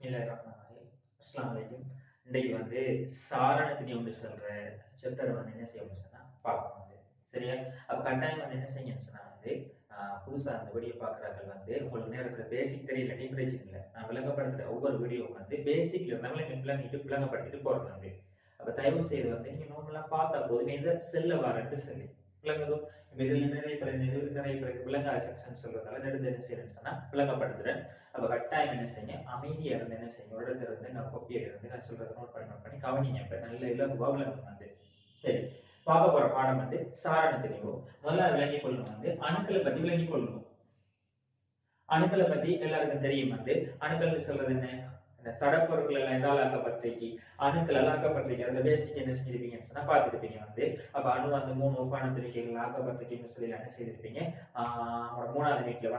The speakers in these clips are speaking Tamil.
பிஸ்மில்லாஹிர்ரஹ்மானிர்ரஹீம். அஸ்ஸலாமு இன்றைக்கு வந்து சாரணத்தினி ஒன்று சொல்கிற சாப்டர் வந்து என்ன செய்யணும் சொன்னா பார்க்கணும் வந்து. சரியா? அப்போ கட்டாயம் வந்து என்ன செய்யணும் சொன்னால் வந்து புதுசாக அந்த வீடியோ பார்க்குறாங்க வந்து உங்களுக்கு நேரத்தில் பேசிக் தெரியல நீ பிரச்சனை இல்லை. நான் விளங்கப்படுத்துகிற ஒவ்வொரு வீடியோ வந்து பேசிக்ல இருந்தாங்களே விளங்கிட்டு விளங்கப்படுத்திட்டு போகிறது வந்து. அப்போ தயவு செய்து வந்து நீங்கள் நார்மலாக பார்த்தா போதும் இதை செல்ல வரட்டு சொல்லி. விளங்குதோ இப்போ இதில் நிறைய பேர் நிறைய நிறைய விளங்காத செக்ஷன் சொல்கிறதால நெடுந்து என்ன செய்யணும்னு சொன்னால் விளங்கப்படுத்துகிறேன் அப்போ கட்டாயம் என்ன செய்யுங்க அமைதியாக இருந்து என்ன செய்யுங்க ஒரு இருந்து நான் கொப்பியில் இருந்து நான் சொல்கிறத நோட் பண்ணி நோட் பண்ணி கவனிங்க. இப்போ நல்ல எல்லா விளங்கும் வந்து சரி. பார்க்க போகிற பாடம் வந்து சாரண தெளிவு முதல்ல விளங்கிக் கொள்ளணும் வந்து. அணுக்களை பற்றி விளங்கிக் கொள்ளணும் அணுக்களை பற்றி எல்லாருக்கும் தெரியும் வந்து. அணுக்கள் சொல்றது என்ன? இந்த சடப்பொருட்கள் எல்லாம் எதால் ஆக்கப்பட்டிருக்கு? அணுக்கள் எல்லாம் ஆக்கப்பட்டிருக்கு. அந்த பேசிக் என்ன செஞ்சிருப்பீங்கன்னு சொன்னா பார்த்துருப்பீங்க வந்து. அப்ப அணு வந்து மூணு உப்பான துணிக்கைகள் ஆக்கப்பட்டிருக்குன்னு சொல்லி என்ன செய்திருப்பீங்க? ஆஹ் வீட்டில் மூணாவது வீட்டுல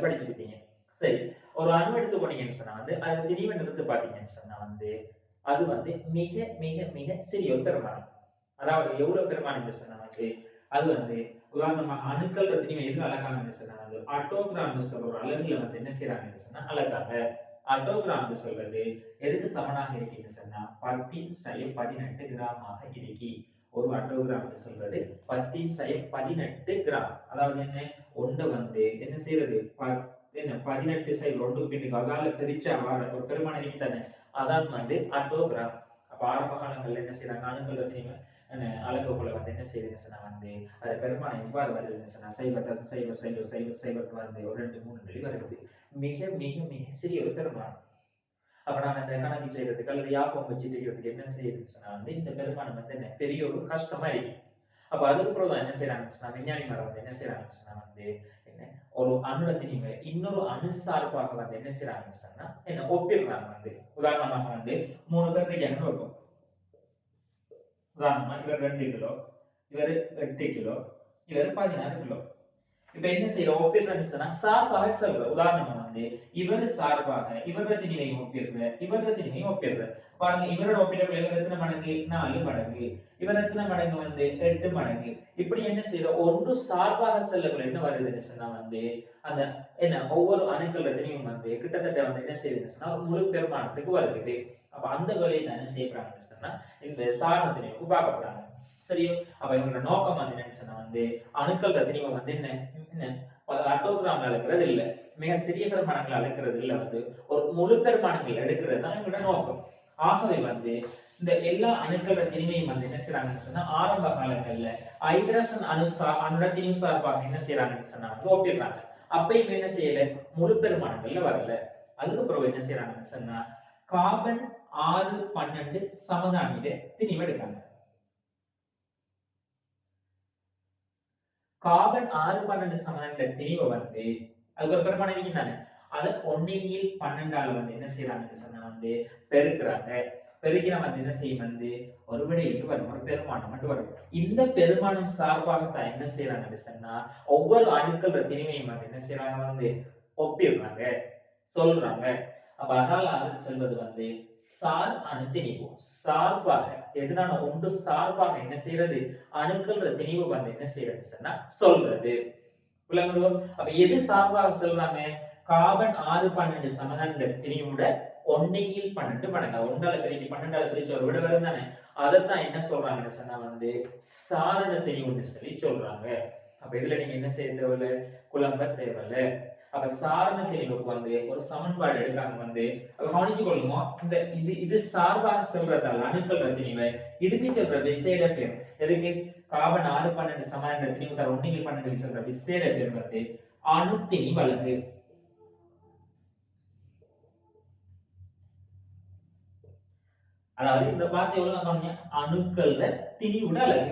படிச்சிருப்பீங்க. சரி ஒரு அணு எடுத்து போனீங்கன்னு சொன்னா வந்து அது திடீர்னு எடுத்து பார்த்தீங்கன்னு சொன்னா வந்து அது வந்து மிக மிக மிக சிறிய ஒரு பெருமானம் அதாவது எவ்வளவு பெருமானம் சொன்னா வந்து அது வந்து உதாரணமாக அணுக்கள் ரத்தினிமை எது அழகான சொன்னா வந்து ஆட்டோகிராம் சொல்ற ஒரு அழகுல வந்து என்ன செய்யறாங்க சொன்னா அழகாக அட்டோகிராம்னு சொல்றது எதுக்கு சமனாக இருக்குன்னு சொன்னா பத்தின் சய பதினெட்டு கிராமாக இருக்கி ஒரு ஆட்டோகிராம் சொல்றது பத்தின் சய பதினெட்டு கிராம். அதாவது என்ன? ஒன்று வந்து என்ன செய்யறது? ப- என்ன பதினெட்டு சைடு ஒன்று பின்னுக்கு அதால பிரிச்சா வர ஒரு பெருமானம் இருக்கு அதான் வந்து ஆட்டோகிராம் அப்ப ஆரம்ப என்ன செய்யறாங்க அணுக்கள் ரத்தினிமை அழகுக்குள்ள வந்து என்ன செய்யுதுன்னு சொன்னா வந்து அது பெருமானம் எவ்வாறு வருதுன்னு சொன்னா சைபர் சைபர் சைபர் சைபர் சைபர் வந்து ஒரு ரெண்டு மூணு வெளி வருது. மிக மிக மிக சிறிய ஒரு பெருமானம் அப்ப நான் இந்த கணக்கு செய்யறதுக்கு அல்லது யாப்பம் வச்சு செய்யறதுக்கு என்ன செய்யுதுன்னு சொன்னா வந்து இந்த பெருமானம் வந்து என்ன பெரிய ஒரு கஷ்டமா இருக்கு அப்ப அதுக்கப்புறம் தான் என்ன செய்யறாங்கன்னு சொன்னா விஞ்ஞானி மரம் வந்து என்ன செய்யறாங்கன்னு சொன்னா வந்து என்ன ஒரு அணுலத்தினிமை இன்னொரு அணு சார்பாக வந்து என்ன செய்யறாங்கன்னு சொன்னா என்ன ஒப்பிடுறாங்க வந்து உதாரணமாக வந்து மூணு பேர் இருக்காங்கன்னு வைப்போம் உதாரணமா இவர் ரெண்டு கிலோ இவர் எட்டு கிலோ இவர் பதினாறு கிலோ இப்ப என்ன செய்யறோம் ஒப்பிடுறேன்னு சொன்னா சார்பாக சொல்ற உதாரணம் வந்து இவர் சார்பாக இவர் திணிவை ஒப்பிடுற இவர் திணிவை ஒப்பிடுற பாருங்க இவரோட ஒப்பிடக்கூடிய இவர் எத்தனை மடங்கு? நாலு மடங்கு. இவர் எத்தனை மடங்கு வந்து? எட்டு மடங்கு. இப்படி என்ன செய்யற ஒன்று சார்பாக செல்லக்குள்ள என்ன வருதுன்னு சொன்னா வந்து அந்த என்ன ஒவ்வொரு அணுக்கள் ரத்தினியும் வந்து கிட்டத்தட்ட வந்து என்ன செய்யுதுன்னு சொன்னா ஒரு முழு பெருமானத்துக்கு வருது. அப்ப அந்த வேலையை என்ன செய்யப்படுறாங்கன்னு சொன்னா இந்த சாரணத்தினைக்கு பார்க்கப்படுறாங்க சரியோ அப்ப இவங்களோட நோக்கம் வந்து என்னன்னு சொன்னா வந்து அணுக்கள் ரத்தினிமம் வந்து என்ன? என்ன? அட்டோகிராம் அளக்கிறது இல்ல மிக சிறிய பெருமானங்கள் அளக்கிறது இல்ல வந்து ஒரு முழு பெருமானங்கள் எடுக்கிறது தான் இவங்களோட நோக்கம். ஆகவே வந்து இந்த எல்லா அணுக்கள் ரத்தினிமையும் வந்து என்ன செய்யறாங்கன்னு சொன்னா ஆரம்ப காலங்கள்ல ஐதரசன் அணுசா அணுரத்தினியும் சார்பாக என்ன செய்யறாங்கன்னு சொன்னா வந்து ஒப்பிடுறாங்க. அப்பயும் என்ன செய்யல? முழு பெருமானங்கள்ல வரல. அதுக்கப்புறம் என்ன செய்யறாங்கன்னு சொன்னா கார்பன் ஆறு பன்னெண்டு சமதானியில திணிவு எடுக்காங்க கார்பன் ஆறு பன்னெண்டு சமதானியில திணிவை வந்து அதுக்கு ஒரு பெருமானம் இருக்கு தானே அதை ஒன்னையில் பன்னெண்டால வந்து என்ன செய்யறாங்கன்னு சொன்னா வந்து பெருக்கிறாங்க பெருக்கினா வந்து என்ன செய்யும் வந்து ஒரு விடையிட்டு வரும் ஒரு பெருமானம் மட்டும் வரும் இந்த பெருமானம் சார்பாகத்தான் என்ன செய்யறாங்கன்னு சொன்னா ஒவ்வொரு அணுக்கள் திணிமையும் வந்து என்ன செய்யறாங்க வந்து ஒப்பிடுறாங்க சொல்றாங்க அப்ப அதனால அது செல்வது வந்து சார் அணு திணிவு சார்பாக எதுனால ஒன்று சார்பாக என்ன செய்யறது? அணுக்கள் திணிவு வந்து என்ன செய்யறது சொன்னா சொல்றது. விளங்குதோ அப்ப எது சார்பாக சொல்றாங்க? கார்பன் ஆறு பன்னெண்டு சமதான திணிவோட ஒன்னையில் பன்னெண்டு மடங்கு. ஒன்றால பிரிச்சு பன்னெண்டால பிரிச்சு ஒரு விட வரும் தானே? அதைத்தான் என்ன சொல்றாங்கன்னு சொன்னா வந்து சாரண திணிவுன்னு சொல்லி சொல்றாங்க. அப்ப இதுல நீங்க என்ன செய்ய தேவையில்ல? குழம்ப தேவையில்லை. அப்ப சார்ந்த தெளிவுக்கு வந்து ஒரு சமன்பாடு எடுக்காங்க வந்து அப்ப கவனிச்சு கொள்ளுமோ இந்த இது இது சார்பாக சொல்றதால அணுக்கள் ரத்தினிவை இதுக்கு சொல்ற விசேட பேர் எதுக்கு? காபன் ஆறு பன்னெண்டு சமான ரத்தினிவு தர ஒன்றில் பன்னெண்டு சொல்ற விசேட பேர் வந்து அணுத்தினி வழங்கு அதாவது இந்த வார்த்தை எவ்வளவு கவனிங்க? அணுக்கள்ல திணிவுட அழகு.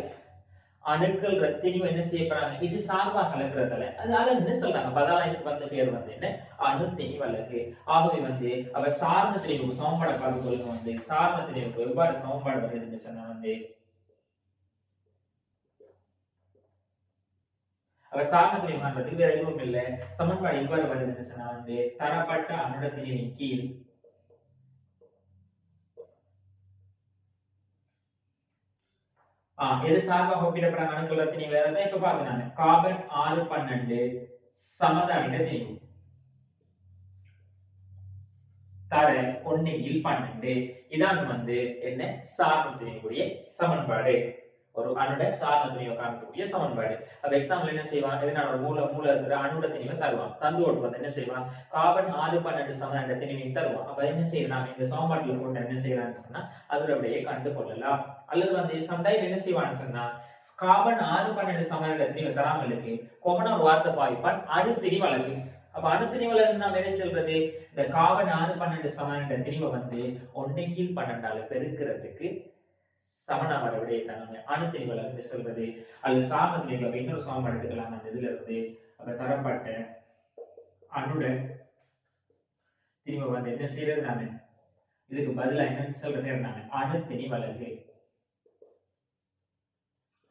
அணுக்கள் ரத்தினியும் என்ன செய்யப்படுறாங்க இது சார்பாக அழகுறதால அது அழகுன்னு சொல்றாங்க? பதால இதுக்கு வந்த பேர் வந்து என்ன? அணு திணிவு அழகு ஆகவே வந்து அவ சார்ந்த திணிவுக்கு சமன்பாடு பார்க்கும் வந்து சார்ந்த தெளிவுக்கு எவ்வாறு சமன்பாடு வருதுன்னு சொன்னா வந்து அவர் சார்ந்த திணிவு காண்பதுக்கு வேற எதுவும் இல்லை. சமன்பாடு எவ்வாறு வருதுன்னு சொன்னா வந்து தரப்பட்ட அணுடத்தினின் கீழ் எது சார்பாக ஒப்பிடப்படாத அணுக்கள் ரத்தினி வேற தான் இப்ப பாத்து நான். கார்பன் ஆறு பன்னெண்டு சமதானிட திணிவு தர ஒன்னையில் பன்னெண்டு. இதான் வந்து என்ன? சார்பத்தினுடைய சமன்பாடு. ஒரு அணுட சார்ந்த துணிவை சமன்பாடு. அப்ப எக்ஸாம்பிள் என்ன செய்வான்? எதனால மூல மூல இருக்கிற அணுட திணிவை தருவான். தந்து ஓட்டு வந்து என்ன செய்வான்? கார்பன் ஆறு பன்னெண்டு சம என்ற தருவான். அப்ப என்ன செய்யலாம்? இந்த சமன்பாட்டில் போட்டு என்ன செய்யலாம்னு சொன்னா அதோட அப்படியே கண்டு கொள்ளலாம் அல்லது வந்து சம்டைம் என்ன செய்வான்னு சொன்னா கார்பன் ஆறு பன்னெண்டு சம என்ற திணிவை இருக்கு கொமனா வார்த்தை பாய்ப்பான் அணுத்திணி வழக்கு அப்ப அணுத்திணி வழக்கு நாம் எதை சொல்றது? இந்த கார்பன் ஆறு பன்னெண்டு சமநிலை திரிவை வந்து ஒன்னை கீழ் பன்னெண்டால பெருக்கிறதுக்கு சமனா வர விடையை நம்ம வளர்ந்து வழக்கு சொல்றது. அல்லது சாமத்திணி இன்னொரு சாமம் எடுத்துக்கலாம். அந்த இதுல இருந்து அப்ப தரப்பட்ட அணுட திரும்ப வந்து என்ன செய்யறது நானு இதுக்கு பதிலாக என்னன்னு சொல்றதே நாம? அணுத்திணி வழக்கு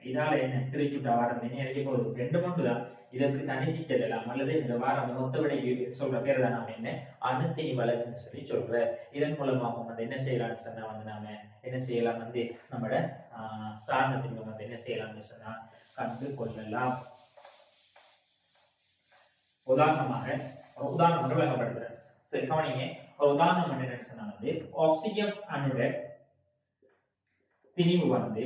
இதால என்ன திருச்சுட்ட வாரம் என்ன எழுதி போகுது ரெண்டு மட்டும் தான் இதற்கு தனிச்சு செல்லலாம் அல்லது இந்த வாரம் மொத்த விடைக்கு சொல்ற பேர் தான் நாம என்ன அணுத்திணி வழக்குன்னு சொல்லி சொல்ற இதன் மூலமாக வந்து என்ன செய்யலாம்னு சொன்னா வந்து நாம என்ன செய்யலாம் வந்து நம்மளோட சாரணத்தின் சார்ந்த வந்து என்ன செய்யலாம்னு சொன்னா கண்டு கொள்ளலாம் உதாரணமாக ஒரு உதாரணம் மட்டும் சரி கவனிங்க ஒரு உதாரணம் என்னன்னு சொன்னா வந்து ஆக்சிஜன் அணுட திணிவு வந்து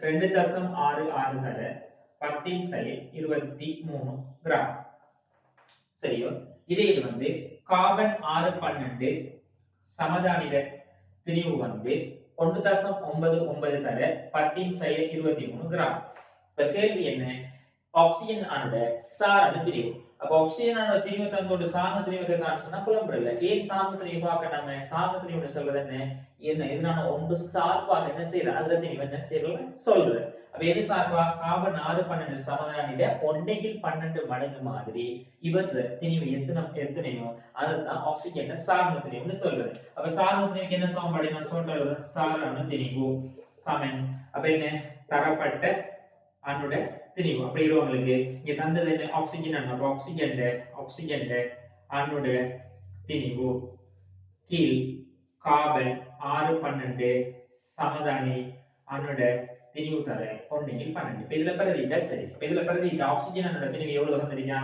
ரெண்டு தசம் ஆறு ஆறு தர பத்தின் செயல் இருபத்தி மூணு கிராம். சரியோ? இதே இது வந்து கார்பன் ஆறு பன்னெண்டு சமதானித திணிவு வந்து ஒன்று தசம் ஒன்பது ஒன்பது தர பத்தின் செயல் இருபத்தி மூணு கிராம். இப்ப கேள்வி என்ன? ஆக்சிஜன் அணுட சாரண திரிவு அப்ப ஆக்சிஜன் அணுட திரிவு தந்தோடு சார்ந்த திரிவு சொன்னா புலம்புறல ஏன் சார்ந்த திரிவு பார்க்க நம்ம சார்ந்த சொல்றது என்ன? என்ன இதனால ஒன்று சார்பாக என்ன செய்யல அதுல திரிவு என்ன செய்யல சொல்றது அப்ப எது சார்பா? காபன் ஆறு பன்னெண்டு சமதானில ஒன்னையில் பன்னெண்டு மடங்கு மாதிரி. இவர் திணிவு எத்தனை எத்தனையோ? அதுதான் ஆக்சிஜன் சார்ந்த திணிவுன்னு சொல்றது. அப்ப சார்ந்த திணிவுக்கு என்ன சமன்பாடு நான் சொல்றது சாரண திணிவு. சமன். அப்ப என்ன? தரப்பட்ட அணுட தெரியும். அப்படி உங்களுக்கு இங்க தந்தது என்ன? ஆக்சிஜன் அணு ஆக்சிஜன் ஆக்சிஜன் அணுட திணிவு. கீழ் காபன் ஆறு பன்னெண்டு சமதானி அணுட திணிவு தர ஒன்னையில் பன்னெண்டு. இப்ப இதுல பிரதிட்டா சரி. இப்ப இதுல பிரதிட்டா ஆக்சிஜன் அணுட திணிவு எவ்வளவு வந்துருக்கா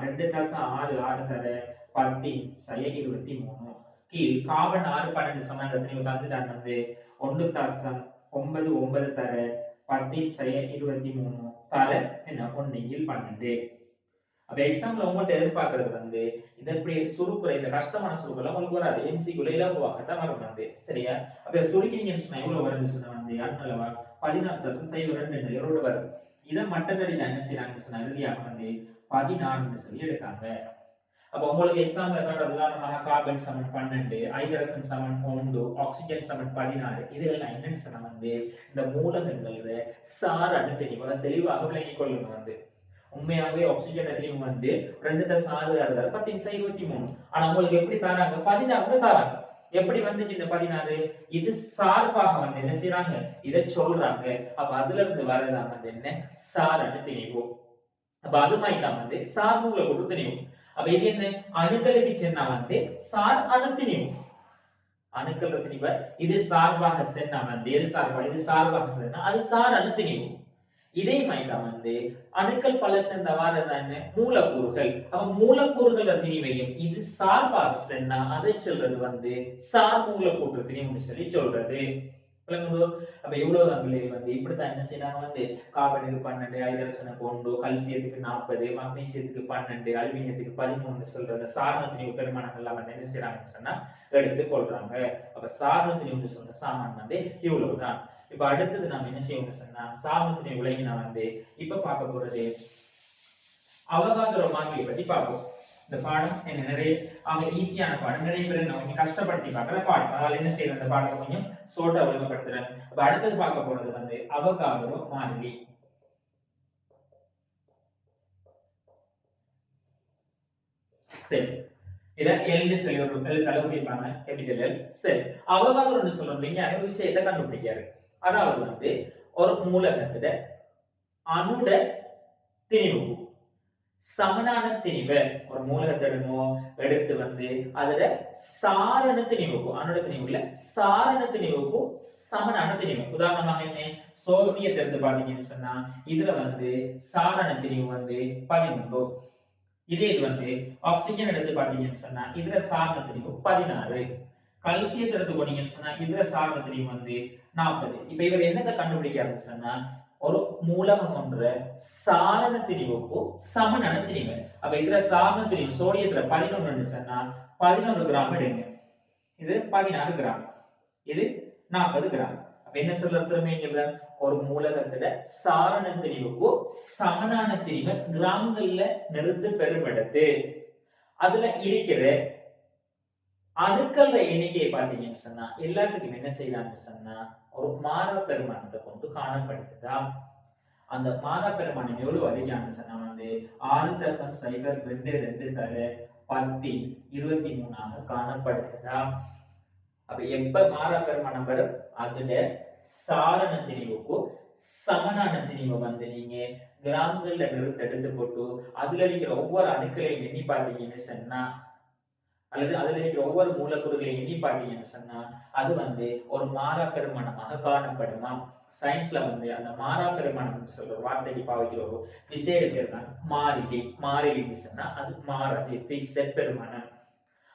ரெண்டு தசம் ஆறு ஆறு தர பத்தின் சய இருபத்தி மூணு. கீழ் காபன் ஆறு பன்னெண்டு சமன்ற திணிவு தந்துட்டான் வந்து ஒன்று தசம் ஒன்பது ஒன்பது தர பத்தின் சைய இருபத்தி மூணு. தர என்ன ஒன்னையில் பன்னெண்டு. அப்ப எக்ஸாம்ல உங்கள்கிட்ட எதிர்பார்க்கறது வந்து இந்த இப்படி சுருக்குற இந்த கஷ்டமான சுருக்குல உங்களுக்கு வராது. எம்சிக்குள்ள இலகுவாகத்தான் வரும் வந்து. சரியா? அப்ப சுருக்கினீங்கன்னு சொன்னா எவ்வளவு வரும்னு சொன்னா வந்து அடுத்த பதினாறு தசம் சைவ ரெண்டு நிலையோடு வரும். இதை மட்டத்தடியில் என்ன செய்யறாங்கன்னு சொன்னா இறுதியாக வந்து பதினாறுன்னு சொல்லி எடுக்காங்க. அப்போ உங்களுக்கு எக்ஸாம்ல காட்டுற உதாரணமாக கார்பன் சமன் பன்னெண்டு ஐதரசன் சமன் ஒன்று ஆக்சிஜன் சமன் பதினாறு இதெல்லாம் என்னன்னு சொன்னா வந்து இந்த மூலகங்கள்ல சார் அணுத்தெளிவாக தெளிவாக விளங்கி கொள்ளணும் வந்து. உண்மையாகவே ஆக்சிஜன் அதிகம் வந்து ரெண்டு தர சாறு ஆறு பத்து இருபத்தி மூணு. ஆனா உங்களுக்கு எப்படி தராங்க? பதினாறு தராங்க. எப்படி வந்துச்சு இந்த பதினாறு? இது சார்பாக வந்து என்ன செய்யறாங்க இதை சொல்றாங்க. அப்ப அதுல இருந்து வரதான் வந்து என்ன? சார் அணு திணிவு அப்ப அது மாதிரி தான் வந்து சார்புகளை கொடுத்து திணிவு அப்ப இது என்ன அணுக்களுக்கு சென்னா வந்து சார் அணுத்தினிவு அணுக்கள் திணிவு இது சார்பாக சென்னா வந்து எது சார்பாக இது சார்பாக சென்னா அது சார் அணுத்தினிவு இதே மாதிரி தான் வந்து அணுக்கள் பல சேர்ந்த வாரதான மூலக்கூறுகள் அப்ப மூலக்கூறுகள் திணிவையும் இது சார்பாக சென்னா அதை சொல்றது வந்து சார் மூலக்கூற்று திணிவுன்னு சொல்லி சொல்றது விளங்குதோ அப்ப இவ்வளவுதான் பிள்ளைகள் வந்து இப்படித்தான் என்ன செய்யறாங்க வந்து கார்பனுக்கு பன்னெண்டு ஐதரசனுக்கு கொண்டு கல்சியத்துக்கு நாற்பது மக்னீசியத்துக்கு பன்னெண்டு அலுமினியத்துக்கு பதிமூணு சொல்ற சார்ந்த பெருமானங்கள் எல்லாம் வந்து என்ன செய்யறாங்கன்னு சொன்னா எடுத்து கொள்றாங்க. அப்ப சார்ந்த சொன்ன சாமான் வந்து இவ்வளவுதான். இப்ப அடுத்தது நாம என்ன செய்யணும்னு சொன்னா சாமத்தினை விளங்கி வந்து இப்ப பார்க்க போறது அவகாசர பத்தி பார்ப்போம். இந்த பாடம் என்ன நிறைய அவங்க ஈஸியான பாடம். நிறைய பேர் அவங்க கஷ்டப்படுத்தி பார்க்குற பாடம் அதனால என்ன செய்யற அந்த பாடத்தை கொஞ்சம் சோட்டா ஒழுங்குபடுத்துறேன். அப்ப அடுத்தது பார்க்க போறது வந்து அவகாதரோ மாறிலி சரி. இதை எல்னு சொல்லி ஒரு எழுத்தால குறிப்பாங்க கேபிட்டல் எல் சரி. அவகாசம்னு சொல்றோம் விஞ்ஞானி ஒரு விஷயத்தை கண்டுபிடிக்காரு அதாவது வந்து ஒரு மூலகத்துல அணுட திணிவு. சமனான திணிவை ஒரு மூலகத்திடமோ எடுத்து வந்து அதுல சாரண திணிவுக்கும் அணுட திணிவுல சாரண திணிவுக்கும் சமனான திணிவு. உதாரணமாக என்ன? சோவியத் இருந்து பாத்தீங்கன்னு சொன்னா இதுல வந்து சாரண திணிவு வந்து பதிமூன்று இதே இது வந்து ஆக்சிஜன் எடுத்து பார்த்தீங்கன்னு சொன்னா இதுல சாரண திணிவு பதினாறு. கல்சியத்தை எடுத்து போனீங்கன்னு சொன்னா இதுல சாரண திணிவு வந்து நாற்பது. இப்ப இவர் என்னத்தை கண்டுபிடிக்காருன்னு சொன்னா ஒரு மூலகம் ஒன்று சாரண திணிவுக்கு சமனான திரிவு அப்ப இதுல சாரண திரிவு சோடியத்துல பதினொன்னு சொன்னா பதினொன்று கிராம் எடுங்க. இது பதினாறு கிராம் இது நாற்பது கிராம் அப்ப என்ன சொல்ல திரும்பிங்க ஒரு மூலகத்துல சாரண திணிவுக்கு சமனான திணிவை கிராமங்கள்ல நிறுத்து பெருமிடத்து அதுல இருக்கிற அணுக்கள எண்ணிக்கையை பார்த்தீங்கன்னு சொன்னா எல்லாத்துக்கும் என்ன செய்யலாம்னு சொன்னா ஒரு மாதா பெருமானத்தை கொண்டு காணப்படுகிறதா? அந்த மாதா பெருமானம் எவ்வளவு அதிகம்னு சொன்னா வந்து ஆறு தசம் சைபர் ரெண்டு ரெண்டு தர பத்தி இருபத்தி மூணாக காணப்படுகிறதா? அப்ப எப்ப மாதா பெருமானம் வரும்? அதுல சாரண திணிவுக்கு சமனான திணிவை வந்து நீங்க கிராமங்கள்ல நிறுத்த எடுத்து போட்டு அதுல இருக்கிற ஒவ்வொரு அணுக்களையும் எண்ணி பார்த்தீங்கன்னு சொன்னா அல்லது அதில் இருக்கிற ஒவ்வொரு மூலக்கூறுகளையும் எண்ணி பார்த்தீங்கன்னு சொன்னால் அது வந்து ஒரு மாறா பெருமானமாக காணப்படுமா? சயின்ஸ்ல வந்து அந்த மாறா பெருமானம் சொல்ற வார்த்தைக்கு பாவிக்கிற விசேட பேர் தான் மாறிலி மாறிலின்னு சொன்னா அது மாறது பிக்சட் பெருமானம்.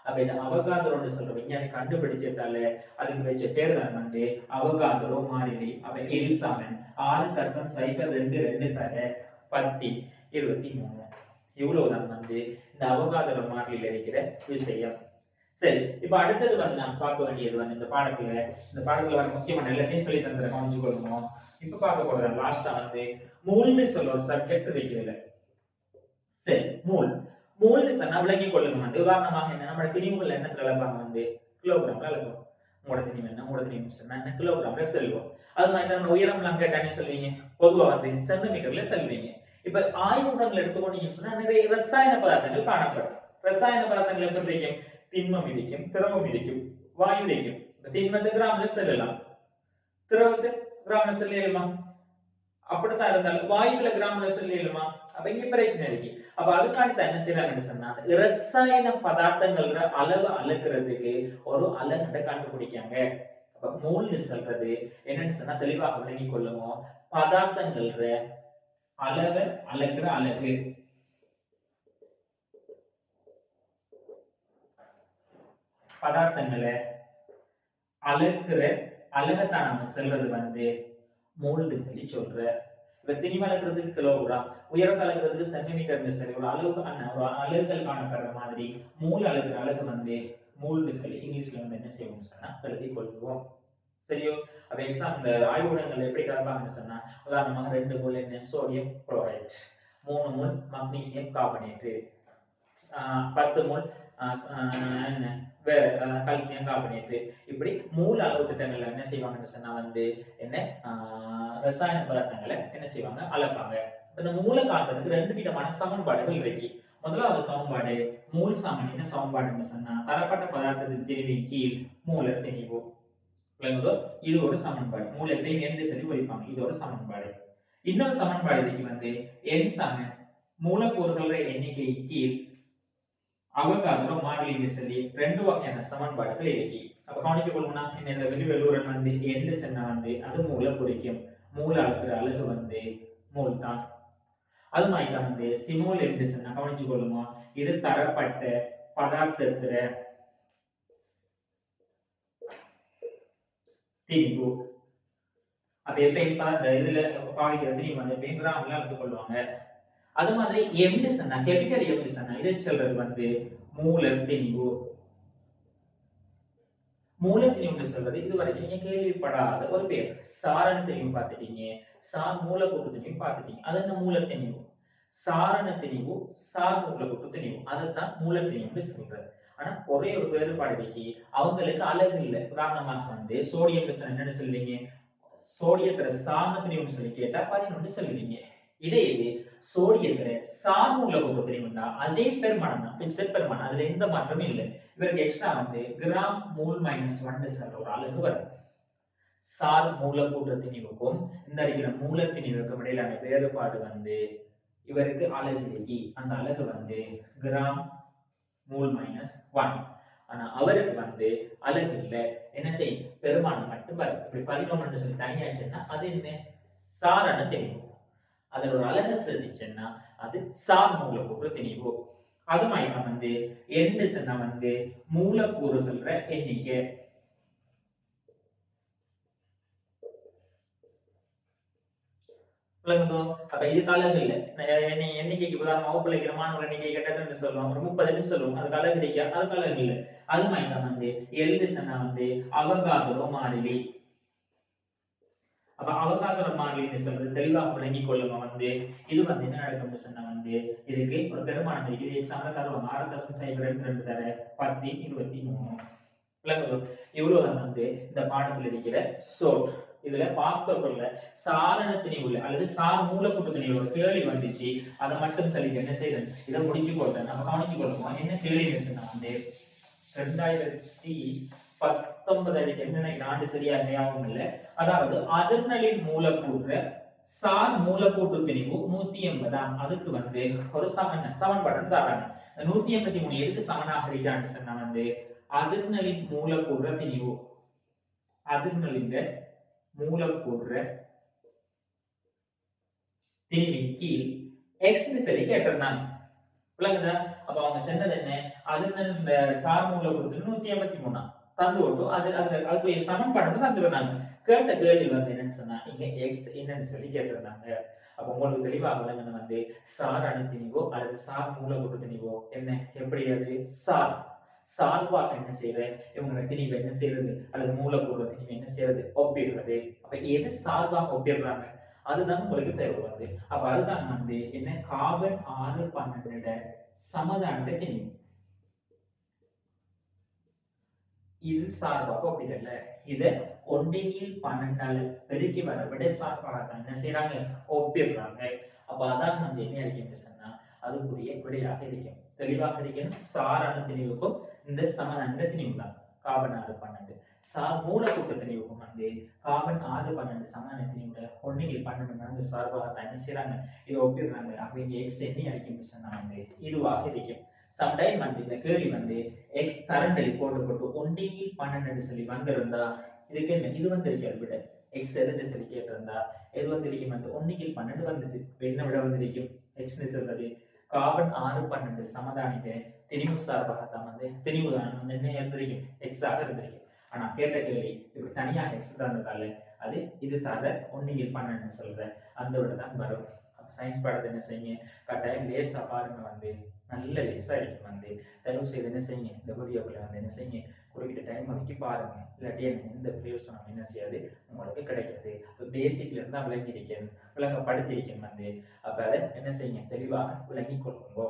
அப்ப இந்த அவகாதரோன்னு சொல்ற விஞ்ஞானி கண்டுபிடிச்சதால அதுக்கு வச்ச பேர் தான் வந்து அவகாதரோ மாறிலி. அவன் எலிசாமன் ஆறு தர்சம் சைபர் ரெண்டு ரெண்டு தர பத்தி இருபத்தி மூணு. இவ்வளவுதான் வந்து இந்த அவகாதர மாறிலியில் இருக்கிற விஷயம். சரி இப்ப அடுத்தது வந்து நாம் பார்க்க வேண்டியது வந்து இந்த பாடத்துல இந்த பாடத்துல வர முக்கியமான எல்லாத்தையும் சொல்லி தந்திர கவனிச்சு கொள்ளணும் இப்ப பார்க்க போறது லாஸ்டா வந்து மூல்னு சொல்ல ஒரு சப்ஜெக்ட் வைக்கிறதுல. சரி மூல். மூல்னு சொன்னா விளங்கி கொள்ளுங்க வந்து. உதாரணமாக என்ன நம்ம திணிவுகள் என்னத்துல அளப்பாங்க வந்து? கிலோகிராம்ல அளப்போம் மூட திணிவு என்ன? மூட திணிவு சொன்னா என்ன? கிலோகிராம்ல செல்வோம். அது மாதிரி நம்ம உயரம்லாம் கேட்டா என்ன சொல்வீங்க. பொதுவா வந்து சென்டிமீட்டர்ல செல்வீங்க. இப்ப ஆய்வுகள் எடுத்துக்கொண்டீங்கன்னு சொன்னா நிறைய ரசாயன பதார்த்தங்கள் காணப்படும். ரசாயன பதார்த்தங்கள் எப்படி இருக்கும் திண்மம் இருக்கும் திரவம் இருக்கும் வாயு இருக்கும் திண்மத்தை கிராம்ல செல்லலாம். திரவத்தை கிராம்ல செல்லலாமா அப்படித்தான் இருந்தாலும் வாயுல கிராம்ல செல்லலாமா அப்ப இங்க பிரச்சனை இருக்கு. அப்ப அதுக்காண்டி என்ன செய்யறாங்கன்னு சொன்னா ரசாயன பதார்த்தங்களோட அளவு அளக்குறதுக்கு ஒரு அலகை கண்டுபிடிக்காங்க. அப்ப மூல்னு சொல்றது என்னன்னு சொன்னா தெளிவாக விளங்கி கொள்ளுவோம் பதார்த்தங்கள அளவை அளக்குற அழகு பதார்த்தங்களை அளக்குற அழகத்தான் நம்ம சொல்றது வந்து மோல்டு சொல்லி சொல்ற. இப்ப திணிவு அளக்குறதுக்கு கிலோகிராம் உயரத்தை அளக்குறதுக்கு சென்டிமீட்டர் சொல்லி ஒரு அளவு ஒரு அழகுகள் காணப்படுற மாதிரி மூல் அளக்குற அழகு வந்து மூல்டு சொல்லி இங்கிலீஷ்ல வந்து என்ன செய்வோம்னு சொன்னா எழுதி கொள்வோம். சரியோ? அப்போ எக்ஸாம் இந்த ஆய்வுடங்கள் எப்படி கலப்பாங்கன்னு சொன்னால் உதாரணமாக ரெண்டு முள் என்ன? சோடியம் குளோரைட் மூணு முள் மக்னீசியம் கார்பனேட்டு பத்து முள் என்ன? வேற கல்சியம் கார்பனேட்டு இப்படி மூல அளவு திட்டங்கள்ல என்ன செய்வாங்கன்னு சொன்னா வந்து என்ன? ரசாயன பதார்த்தங்களை என்ன செய்வாங்க? அளப்பாங்க. இந்த மூளை காட்டுறதுக்கு ரெண்டு விதமான சமன்பாடுகள் இருக்கு. முதலாவது சமன்பாடு மூல் சாமன் என்ன சமன்பாடுன்னு சொன்னா தரப்பட்ட பதார்த்தத்தின் திரிவின் கீழ் மூல திணிவு விளங்குதோ இது ஒரு சமன்பாடு. மூலத்தையும் எந்த சரி குறிப்பாங்க? இது ஒரு சமன்பாடு. இன்னொரு சமன்பாடு இதுக்கு வந்து? என் சமன் மூலக்கூறுகளோட எண்ணிக்கை கீழ் அவகாதரோ மாறிலி சொல்லி ரெண்டு வகையான சமன்பாடுகள் இருக்கு. அப்ப கவனிக்க கொள்ளணும்னா இந்த வெளிவெளூரன் வந்து எந்த சென்ன வந்து அது மூல குறிக்கும். மூல அளக்குற அழகு வந்து மூல் தான். அது மாதிரி தான் வந்து சிமோல் என்று சொன்னா கவனிச்சு கொள்ளுமா? இது தரப்பட்ட பதார்த்தத்துல திணிவு அப்ப எப்பயும் இந்த இதுல பாவிக்கிறது திணிவு வந்து எப்பயும் கிராம்ல அளந்து கொள்வாங்க. அது மாதிரி எம்னு சொன்னா கெமிக்கல் எம்னு சொன்னா இதை சொல்றது வந்து? மூல திணிவு மூலம் திணிவுன்னு சொல்றது இது வரைக்கும் நீங்க கேள்விப்படாத ஒரு பேர். சாரண திணிவு பார்த்துட்டீங்க. சார் மூலக்கூட்டு திணிவு பார்த்துட்டீங்க. அது என்ன மூல திணிவு சாரண திணிவு சார் மூலக்கூட்டு திணிவு அதைத்தான் மூல திணிவுன்னு சொல்றது ஆனா ஒரே ஒரு வேறுபாடு வைக்கி அவங்களுக்கு அழகு இல்லை. உதாரணமாக வந்து சோடியம் என்னன்னு சொல்லுவீங்க சோடியத்துல சார்ந்த திணிவுன்னு சொல்லி கேட்டா பதினொன்று சொல்லுவீங்க. இதே இது சோடியத்துல சார்மூல கூட்டு தெரியும்னா அதே பெருமானம் தான். பிக்சட் பெருமானம் அதுல எந்த மாற்றமும் இல்லை. இவருக்கு எக்ஸ்ட்ரா வந்து கிராம் மூல் மைனஸ் ஒன் சொல்ற ஒரு அழகு வரும். சார் மூலக்கூற்று திணிவுக்கும் இந்த இருக்கிற மூல திணிவுக்கும் இடையிலான வேறுபாடு வந்து இவருக்கு அழகு அந்த அழகு வந்து கிராம் மூல் மைனஸ் ஒன் ஆனால் அவருக்கு வந்து அழகு இல்லை. என்ன செய்யும்? பெருமானம் மட்டும் வரும் இப்படி பதினொன்று சொல்லி தனியாச்சுன்னா அது என்ன? சாரண தெரியும் அதில் ஒரு அழகு செலுத்திச்சேன்னா அது சார் மூலக்கூறு தெரியும் அது மாதிரி வந்து எண்டு சொன்னா வந்து மூலக்கூறுகள எண்ணிக்கை. விளங்குதோ அப்ப இது காலங்கள் இல்ல எண்ணிக்கைக்கு உதாரணமாக பிள்ளைக்கிற மாணவர் எண்ணிக்கை கிட்டத்தட்ட சொல்லுவோம் ஒரு முப்பதுன்னு சொல்லுவோம். அது காலங்கள் இல்ல அது காலங்கள் இல்ல அது மாதிரி வந்து எல்டு வந்து அவகாதரோ மாறிலி. அப்ப அவகாதர மாறிலின்னு சொல்றது தெளிவாக விளங்கி கொள்ளுங்க வந்து. இது வந்து என்ன நடக்கும் சொன்னா வந்து இதுக்கு ஒரு பெருமானம் இருக்கு இது எக்ஸாம்ல தருவாங்க ஆறு தசம் சைபர் ரெண்டு ரெண்டு தர பத்து இருபத்தி மூணு. விளங்குதோ. இவ்வளவுதான் வந்து இந்த பாடத்தில் இருக்கிற சோட் இதுல பாஸ்பொருள்ல சாரண உள்ள அல்லது சார் மூலக்கூட்டத்தினை ஒரு கேள்வி வந்துச்சு அதை மட்டும் சொல்லிட்டு என்ன செய்யறது இதை முடிச்சு கொள்றேன் நம்ம கவனிச்சு கொள்ளுவோம் என்ன கேள்வி சொன்னா வந்து ரெண்டாயிரத்தி பத்தொன்பது அடிக்கு என்ன ஆண்டு சரியா ஞாபகம் இல்லை. அதாவது அதிர்நலின் மூலக்கூற்று சார் மூலக்கூட்டு திணிவு நூத்தி எண்பதாம் அதுக்கு வந்து ஒரு சமன் சமன்பாடு தராங்க நூத்தி எண்பத்தி மூணு எதுக்கு சமனாக இருக்கான்னு சொன்னா வந்து அதிர்நலின் மூலக்கூற திணிவு. அதிர்நலின் மூலக்கூற திணிவின் கீழ் எக்ஸ்னு சொல்லி கேட்டிருந்தாங்க விளங்குதா? அப்ப அவங்க சென்றது என்ன? அது இந்த சார் மூலக்கூறு நூத்தி எண்பத்தி மூணா தந்து விட்டோம் அது அந்த அதுக்கு சமன்பாடு தந்துருந்தாங்க கேட்ட கேள்வி வந்து என்னன்னு சொன்னா இங்க எக்ஸ் என்னன்னு சொல்லி கேட்டிருந்தாங்க. அப்ப உங்களுக்கு தெளிவாக விளங்குன வந்து சார் அணுத்திணிவோ அல்லது சார் மூலக்கூறு திணிவோ என்ன? எப்படி அது? சார். சால்வாக என்ன செய்யற இவங்க திணிவு என்ன செய்யறது அல்லது மூலக்கூறு திணிவு என்ன செய்யறது ஒப்பிடுறது. அப்ப எது சால்வாக ஒப்பிடுறாங்க? அதுதான் உங்களுக்கு தேவை வருது. அப்ப அதுதான் வந்து என்ன? கார்பன் ஆறு பன்னெண்டு சமதான திணிவு இது சார்பாக ஒப்பிடல. இத ஒன்றியில் பன்னெண்டால பெருக்கி வர விட சார்பாக தான் என்ன செய்யறாங்க ஒப்பிடுறாங்க. அப்ப அதான் வந்து என்ன இருக்கும் சொன்னா அதுக்குரிய விடையாக இருக்கும் தெளிவாக இருக்கணும். சாரான திணிவுக்கும் இந்த சமதான திணிவு தான் கார்பன் ஆறு பன்னெண்டு. சார் மூலக்கூட்டு திணிவுக்கும் வந்து கார்பன் ஆறு பன்னெண்டு சமதான உள்ள ஒன்றில் பன்னெண்டு மடங்கு சார்பாக தண்ணி செய்யறாங்க இதை ஒப்பிடுறாங்க. அப்ப எக்ஸ் என்ன அடிக்கும் சொன்னா வந்து இதுவாக இருக்கும். சம்டைம் வந்து இந்த கேள்வி வந்து எக்ஸ் கரண்டலி போட்டு போட்டு ஒன்றியில் பன்னெண்டு சொல்லி வந்திருந்தா இதுக்கு என்ன? இது வந்திருக்காது விட. எக்ஸ் எதுன்னு சொல்லி கேட்டிருந்தா எது வந்திருக்கும் வந்து ஒன்றைக்கு பன்னெண்டு வந்தது. என்ன விட வந்திருக்கும். எக்ஸ்னு சொல்றது. கார்பன் ஆறு பன்னெண்டு சமதானிக்க திணிவு சார்பாக தான் வந்து திணிவு தான் வந்து என்ன இருந்திருக்கு எக்ஸாக இருந்திருக்கு. ஆனால் கேட்ட கேள்வி இப்படி தனியாக எக்ஸ் தந்ததால அது இது தர ஒன்றியில் பண்ணணும்னு சொல்கிற அந்த விட தான் வரும். சயின்ஸ் பாடத்தை என்ன செய்யுங்க? கட்டாயம் லேசாக பாருங்க வந்து. நல்ல லேசாக இருக்கும் வந்து. தயவு செய்து என்ன செய்யுங்க? இந்த வீடியோக்களை வந்து என்ன செய்யுங்க? குறிப்பிட்ட டைம் ஒதுக்கி பாருங்க. இல்லாட்டி எனக்கு எந்த பிரயோசனம் என்ன செய்யாது. உங்களுக்கு கிடைக்காது. இப்போ பேசிக்ல இருந்தால் விளங்கி இருக்கேன் விளங்கப்படுத்தியிருக்கேன் வந்து. அப்போ அதை என்ன செய்யுங்க? தெளிவாக விளங்கி கொள்ளுங்க.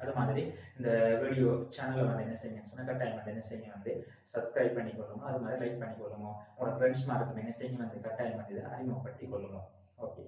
அது மாதிரி இந்த வீடியோ சேனலை வந்து என்ன செய்யுங்க? சொன்ன கட்டாயம் வந்து என்ன செய்யுங்க? வந்து சப்ஸ்கிரைப் பண்ணி கொள்ளுங்க அது மாதிரி லைக் பண்ணி கொள்ளுங்க உங்களோட ஃப்ரெண்ட்ஸ் மார்க்கும் என்ன செய்யுங்க? வந்து கட்டாயம் வந்து இதை அறிமுகப்படுத்தி கொள்ளுங்க ஓகே